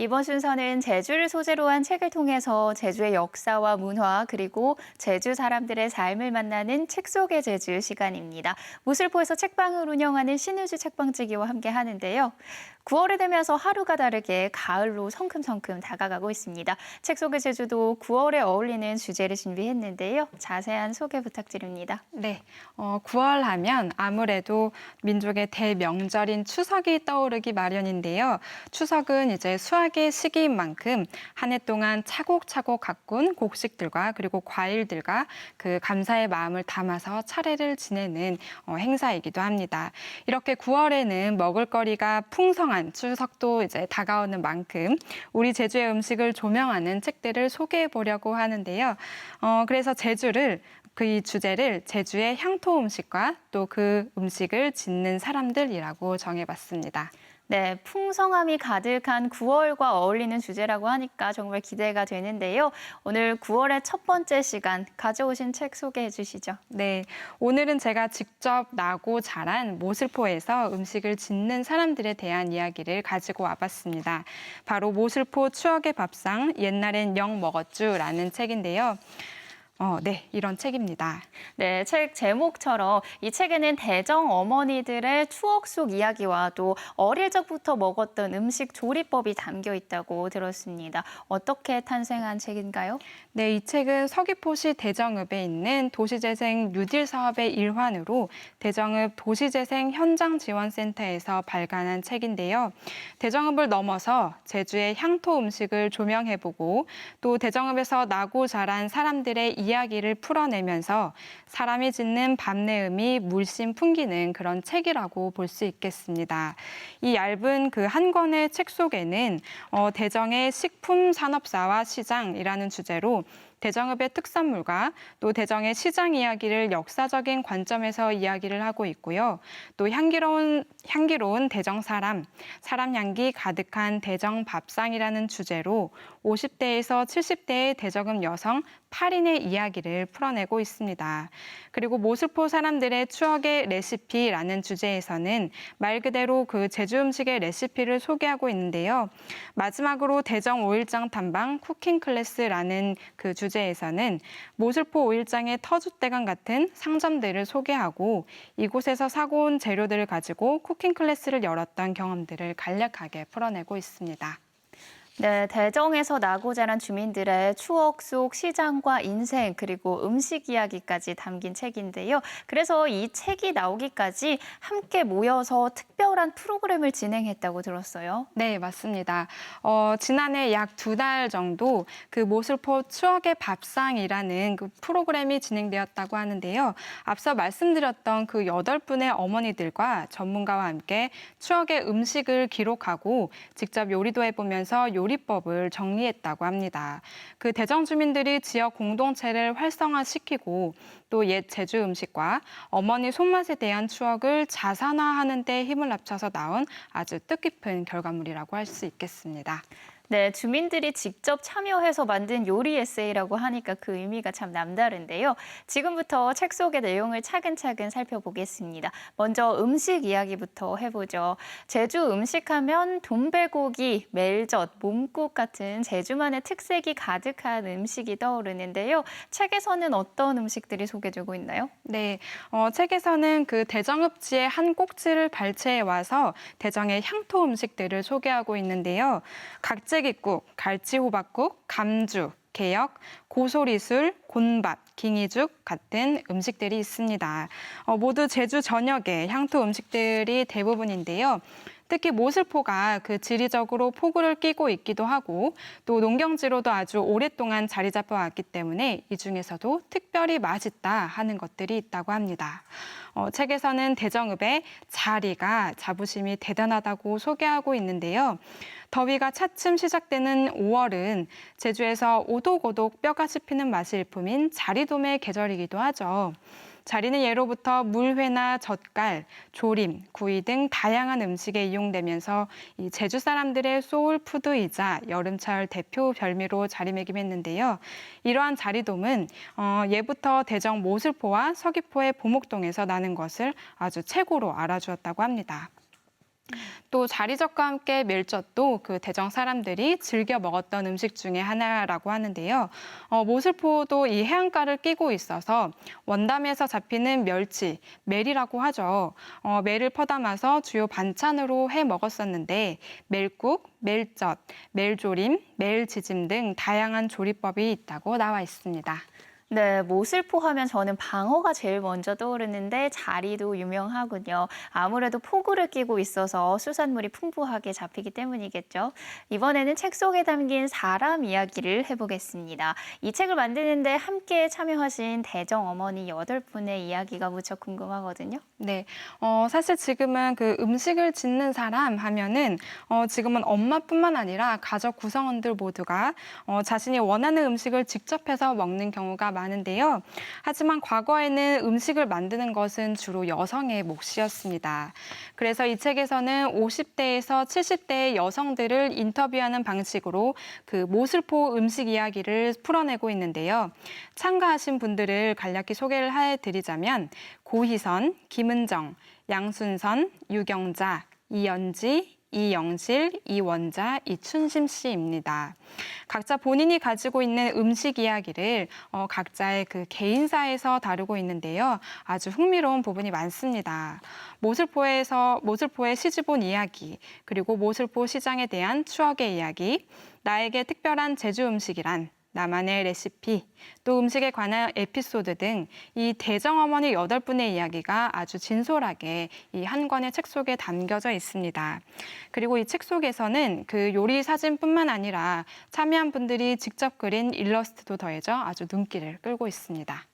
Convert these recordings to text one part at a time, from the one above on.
이번 순서는 제주를 소재로 한 책을 통해서 제주의 역사와 문화 그리고 제주 사람들의 삶을 만나는 책 속의 제주 시간입니다. 무슬포에서 책방을 운영하는 신우주 책방지기와 함께 하는데요. 9월이 되면서 하루가 다르게 가을로 성큼성큼 다가가고 있습니다. 책 속의 제주도 9월에 어울리는 주제를 준비했는데요. 자세한 소개 부탁드립니다. 네, 어, 9월 하면 아무래도 민족의 대명절인 추석이 떠오르기 마련인데요. 추석은 이제 수학 의 시기인 만큼 한 해 동안 차곡차곡 가꾼 곡식들과 그리고 과일들과 그 감사의 마음을 담아서 차례를 지내는 어, 행사이기도 합니다. 이렇게 9월에는 먹을거리가 풍성한 추석도 이제 다가오는 만큼 우리 제주의 음식을 조명하는 책들을 소개해 보려고 하는데요. 어, 그래서 제주를 그이 주제를 제주의 향토 음식과 또 그 음식을 짓는 사람들이라고 정해봤습니다. 네, 풍성함이 가득한 9월과 어울리는 주제라고 하니까 정말 기대가 되는데요. 오늘 9월의 첫 번째 시간 가져오신 책 소개해 주시죠. 네, 오늘은 제가 직접 나고 자란 모슬포에서 음식을 짓는 사람들에 대한 이야기를 가지고 와봤습니다. 바로 모슬포 추억의 밥상 옛날엔 영 먹었쥬라는 책인데요. 어, 네, 이런 책입니다. 네, 책 제목처럼 이 책에는 대정 어머니들의 추억 속 이야기와 또 어릴 적부터 먹었던 음식 조리법이 담겨 있다고 들었습니다. 어떻게 탄생한 책인가요? 네, 이 책은 서귀포시 대정읍에 있는 도시재생 뉴딜 사업의 일환으로 대정읍 도시재생 현장 지원센터에서 발간한 책인데요. 대정읍을 넘어서 제주의 향토 음식을 조명해보고 또 대정읍에서 나고 자란 사람들의 이야기 를 풀어내면서 사람이 짓는 밤내음이 물씬 풍기는 그런 책이라고 볼 수 있겠습니다. 이 얇은 그 한 권의 책 속에는 어, 대정의 식품 산업사와 시장이라는 주제로 대정읍의 특산물과 또 대정의 시장 이야기를 역사적인 관점에서 이야기를 하고 있고요. 또 향기로운 향기로운 대정 사람, 사람 향기 가득한 대정 밥상이라는 주제로 50대에서 70대의 대정읍 여성 8인의 이야기를 풀어내고 있습니다. 그리고 모슬포 사람들의 추억의 레시피라는 주제에서는 말 그대로 그 제주 음식의 레시피를 소개하고 있는데요. 마지막으로 대정 5일장 탐방 쿠킹 클래스라는 그 주제 에서는 모슬포 5일장의 터줏대감 같은 상점들을 소개하고 이곳에서 사고 온 재료들을 가지고 쿠킹 클래스를 열었던 경험들을 간략하게 풀어내고 있습니다. 네, 대정에서 나고 자란 주민들의 추억 속 시장과 인생 그리고 음식 이야기까지 담긴 책인데요. 그래서 이 책이 나오기까지 함께 모여서 특별한 프로그램을 진행했다고 들었어요. 네, 맞습니다. 어, 지난해 약 두 달 정도 그 모슬포 추억의 밥상이라는 그 프로그램이 진행되었다고 하는데요. 앞서 말씀드렸던 그 여덟 분의 어머니들과 전문가와 함께 추억의 음식을 기록하고 직접 요리도 해보면서 요리 법을 정리했다고 합니다. 그 대정 주민들이 지역 공동체를 활성화시키고 또 옛 제주 음식과 어머니 손맛에 대한 추억을 자산화하는 데 힘을 합쳐서 나온 아주 뜻깊은 결과물이라고 할 수 있겠습니다. 네, 주민들이 직접 참여해서 만든 요리 에세이라고 하니까 그 의미가 참 남다른데요. 지금부터 책 속의 내용을 차근차근 살펴보겠습니다. 먼저 음식 이야기부터 해보죠. 제주 음식하면 돈베고기, 멜젓, 몸국 같은 제주만의 특색이 가득한 음식이 떠오르는데요. 책에서는 어떤 음식들이 소개 되고 있나요? 네, 어, 책에서는 그 대정읍지의 한 꼭지를 발췌해 와서 대정의 향토 음식들을 소개하고 있는데요. 각재기국, 갈치호박국, 감주, 개역, 고소리술, 곤밥, 깅이죽 같은 음식들이 있습니다. 어, 모두 제주 전역의 향토 음식들이 대부분인데요. 특히 모슬포가 그 지리적으로 포구를 끼고 있기도 하고 또 농경지로도 아주 오랫동안 자리 잡혀 왔기 때문에 이 중에서도 특별히 맛있다 하는 것들이 있다고 합니다. 어, 책에서는 대정읍의 자리가 자부심이 대단하다고 소개하고 있는데요. 더위가 차츰 시작되는 5월은 제주에서 오독오독 뼈가 씹히는 맛이 일품인 자리돔의 계절이기도 하죠. 자리는 예로부터 물회나 젓갈, 조림, 구이 등 다양한 음식에 이용되면서 이 제주 사람들의 소울푸드이자 여름철 대표 별미로 자리매김했는데요. 이러한 자리돔은 어, 예부터 대정 모슬포와 서귀포의 보목동에서 나는 것을 아주 최고로 알아주었다고 합니다. 또 자리젓과 함께 멜젓도 그 대정 사람들이 즐겨 먹었던 음식 중에 하나라고 하는데요. 어, 모슬포도 이 해안가를 끼고 있어서 원담에서 잡히는 멸치, 멜이라고 하죠. 어, 멜을 퍼담아서 주요 반찬으로 해 먹었었는데 멜국, 멜젓, 멜조림, 멜지짐 등 다양한 조리법이 있다고 나와 있습니다. 네, 모슬포 하면 저는 방어가 제일 먼저 떠오르는데 자리도 유명하군요. 아무래도 포구를 끼고 있어서 수산물이 풍부하게 잡히기 때문이겠죠. 이번에는 책 속에 담긴 사람 이야기를 해보겠습니다. 이 책을 만드는데 함께 참여하신 대정 어머니 여덟 분의 이야기가 무척 궁금하거든요. 네, 어, 사실 지금은 그 음식을 짓는 사람 하면은 어, 지금은 엄마뿐만 아니라 가족 구성원들 모두가 어, 자신이 원하는 음식을 직접 해서 먹는 경우가 많은데요. 하지만 과거에는 음식을 만드는 것은 주로 여성의 몫이었습니다. 그래서 이 책에서는 50대에서 70대의 여성들을 인터뷰하는 방식으로 그 모슬포 음식 이야기를 풀어내고 있는데요. 참가하신 분들을 간략히 소개를 해드리자면 고희선, 김은정, 양순선, 유경자, 이연지, 이영실, 이원자, 이춘심 씨입니다. 각자 본인이 가지고 있는 음식 이야기를 어, 각자의 그 개인사에서 다루고 있는데요. 아주 흥미로운 부분이 많습니다. 모슬포에서 모슬포의 시집온 이야기, 그리고 모슬포 시장에 대한 추억의 이야기, 나에게 특별한 제주 음식이란 나만의 레시피, 또 음식에 관한 에피소드 등 이 대정 어머니 여덟 분의 이야기가 아주 진솔하게 이 한 권의 책 속에 담겨져 있습니다. 그리고 이 책 속에서는 그 요리 사진뿐만 아니라 참여한 분들이 직접 그린 일러스트도 더해져 아주 눈길을 끌고 있습니다.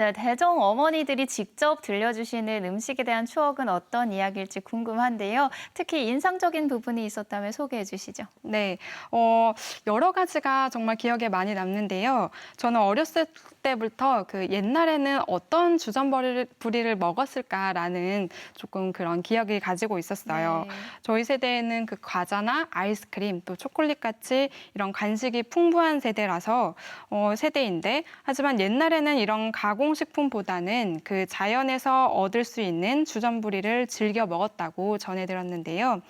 네, 대정 어머니들이 직접 들려주시는 음식에 대한 추억은 어떤 이야기일지 궁금한데요. 특히 인상적인 부분이 있었다면 소개해 주시죠. 네, 어, 여러 가지가 정말 기억에 많이 남는데요. 저는 어렸을 때부터 그 옛날에는 어떤 주전부리를 부리를 먹었을까라는 조금 그런 기억이 가지고 있었어요. 네. 저희 세대에는 그 과자나 아이스크림 또 초콜릿 같이 이런 간식이 풍부한 세대라서 어, 세대인데 하지만 옛날에는 이런 가공 식품보다는 그 자연에서 얻을 수 있는 주전부리를 즐겨 먹었다고 전해 들었는데요.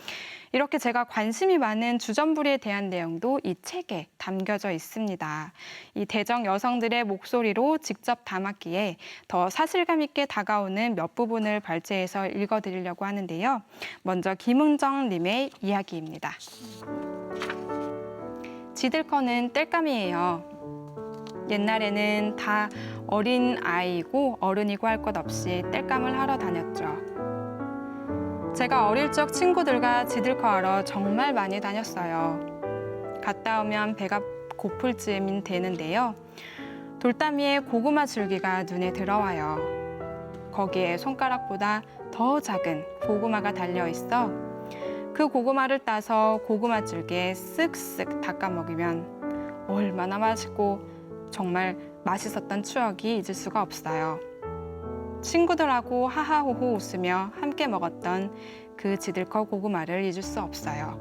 이렇게 제가 관심이 많은 주전부리에 대한 내용도 이 책에 담겨져 있습니다. 이 대정 여성들의 목소리로 직접 담았기에 더 사실감 있게 다가오는 몇 부분을 발제해서 읽어드리려고 하는데요. 먼저 김은정 님의 이야기입니다. 지들커는 땔감이에요. 옛날에는 다 어린 아이고 어른이고 할 것 없이 땔감을 하러 다녔죠. 제가 어릴 적 친구들과 지들커 하러 정말 많이 다녔어요. 갔다 오면 배가 고플 즈음인 되는데요. 돌담이에 고구마 줄기가 눈에 들어와요. 거기에 손가락보다 더 작은 고구마가 달려 있어 그 고구마를 따서 고구마 줄기에 쓱쓱 닦아 먹으면 얼마나 맛있고 정말 맛있었던 추억이 잊을 수가 없어요. 친구들하고 하하호호 웃으며 함께 먹었던 그 지들커 고구마를 잊을 수 없어요.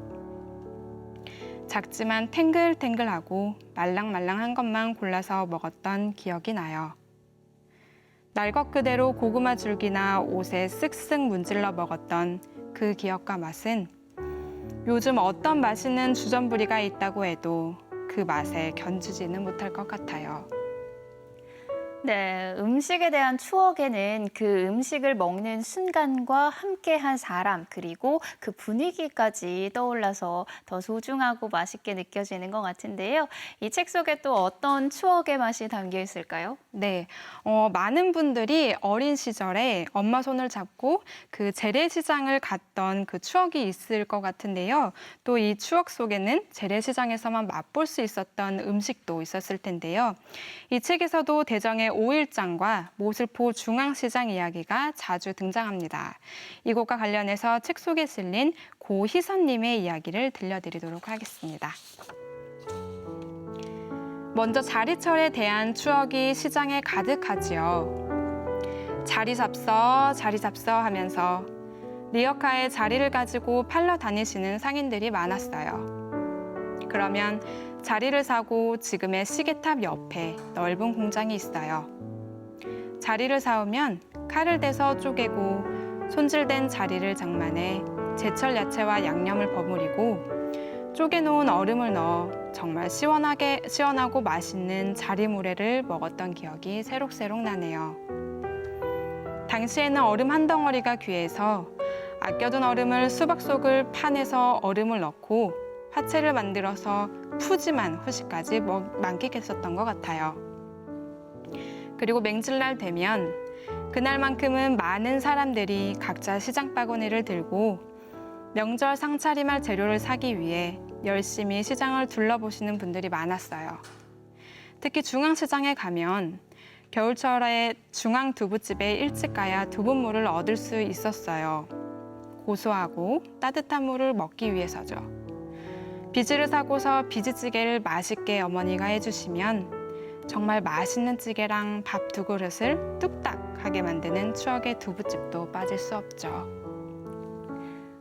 작지만 탱글탱글하고 말랑말랑한 것만 골라서 먹었던 기억이 나요. 날 것 그대로 고구마 줄기나 옷에 쓱쓱 문질러 먹었던 그 기억과 맛은 요즘 어떤 맛있는 주전부리가 있다고 해도 그 맛에 견주지는 못할 것 같아요. 네, 음식에 대한 추억에는 그 음식을 먹는 순간과 함께한 사람 그리고 그 분위기까지 떠올라서 더 소중하고 맛있게 느껴지는 것 같은데요. 이 책 속에 또 어떤 추억의 맛이 담겨 있을까요? 네, 어, 많은 분들이 어린 시절에 엄마 손을 잡고 그 재래시장을 갔던 그 추억이 있을 것 같은데요. 또 이 추억 속에는 재래시장에서만 맛볼 수 있었던 음식도 있었을 텐데요. 이 책에서도 대정의 오일장과 모슬포 중앙시장 이야기가 자주 등장합니다. 이곳과 관련해서 책 속에 실린 고희선님의 이야기를 들려드리도록 하겠습니다. 먼저 자리철에 대한 추억이 시장에 가득하지요. 자리 잡서, 자리 잡서 하면서 리어카에 자리를 가지고 팔러 다니시는 상인들이 많았어요. 그러면 자리를 사고 지금의 시계탑 옆에 넓은 공장이 있어요. 자리를 사오면 칼을 대서 쪼개고 손질된 자리를 장만해 제철 야채와 양념을 버무리고 쪼개놓은 얼음을 넣어 정말 시원하게 시원하고 맛있는 자리모래를 먹었던 기억이 새록새록 나네요. 당시에는 얼음 한 덩어리가 귀해서 아껴둔 얼음을 수박 속을 파내서 얼음을 넣고 화채를 만들어서 푸짐한 후식까지 먹, 만끽했었던 것 같아요. 그리고 맹질날 되면 그날만큼은 많은 사람들이 각자 시장 바구니를 들고 명절 상차림할 재료를 사기 위해 열심히 시장을 둘러보시는 분들이 많았어요. 특히 중앙시장에 가면 겨울철에 중앙 두부집에 일찍 가야 두부물을 얻을 수 있었어요. 고소하고 따뜻한 물을 먹기 위해서죠. 비지를 사고서 비지찌개를 맛있게 어머니가 해주시면 정말 맛있는 찌개랑 밥 두 그릇을 뚝딱 하게 만드는 추억의 두부집도 빠질 수 없죠.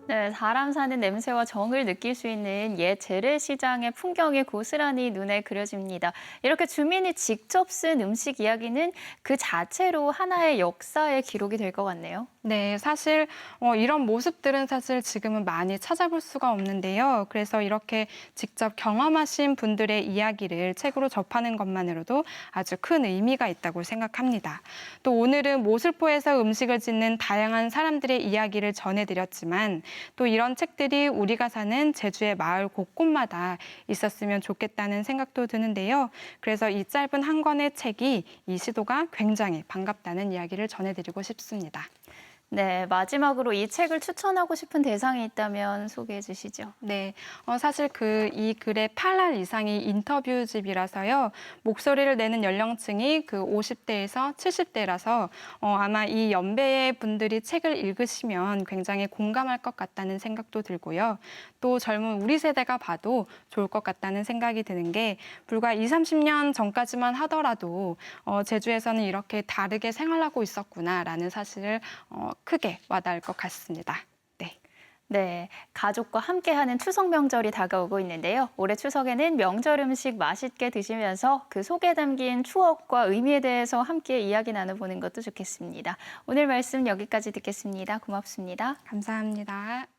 네, 사람 사는 냄새와 정을 느낄 수 있는 옛 재래시장의 풍경이 고스란히 눈에 그려집니다. 이렇게 주민이 직접 쓴 음식 이야기는 그 자체로 하나의 역사의 기록이 될 것 같네요. 네, 사실 어, 이런 모습들은 사실 지금은 많이 찾아볼 수가 없는데요. 그래서 이렇게 직접 경험하신 분들의 이야기를 책으로 접하는 것만으로도 아주 큰 의미가 있다고 생각합니다. 또 오늘은 모슬포에서 음식을 짓는 다양한 사람들의 이야기를 전해드렸지만 또 이런 책들이 우리가 사는 제주의 마을 곳곳마다 있었으면 좋겠다는 생각도 드는데요. 그래서 이 짧은 한 권의 책이 이 시도가 굉장히 반갑다는 이야기를 전해드리고 싶습니다. 네, 마지막으로 이 책을 추천하고 싶은 대상이 있다면 소개해 주시죠. 네, 어, 사실 그 이 글의 8할 이상이 인터뷰집이라서요. 목소리를 내는 연령층이 그 50대에서 70대라서 어, 아마 이 연배의 분들이 책을 읽으시면 굉장히 공감할 것 같다는 생각도 들고요. 또 젊은 우리 세대가 봐도 좋을 것 같다는 생각이 드는 게 불과 2, 30년 전까지만 하더라도 어, 제주에서는 이렇게 다르게 생활하고 있었구나라는 사실을 어, 크게 와닿을 것 같습니다. 네. 네, 가족과 함께하는 추석 명절이 다가오고 있는데요. 올해 추석에는 명절 음식 맛있게 드시면서 그 속에 담긴 추억과 의미에 대해서 함께 이야기 나눠보는 것도 좋겠습니다. 오늘 말씀 여기까지 듣겠습니다. 고맙습니다. 감사합니다.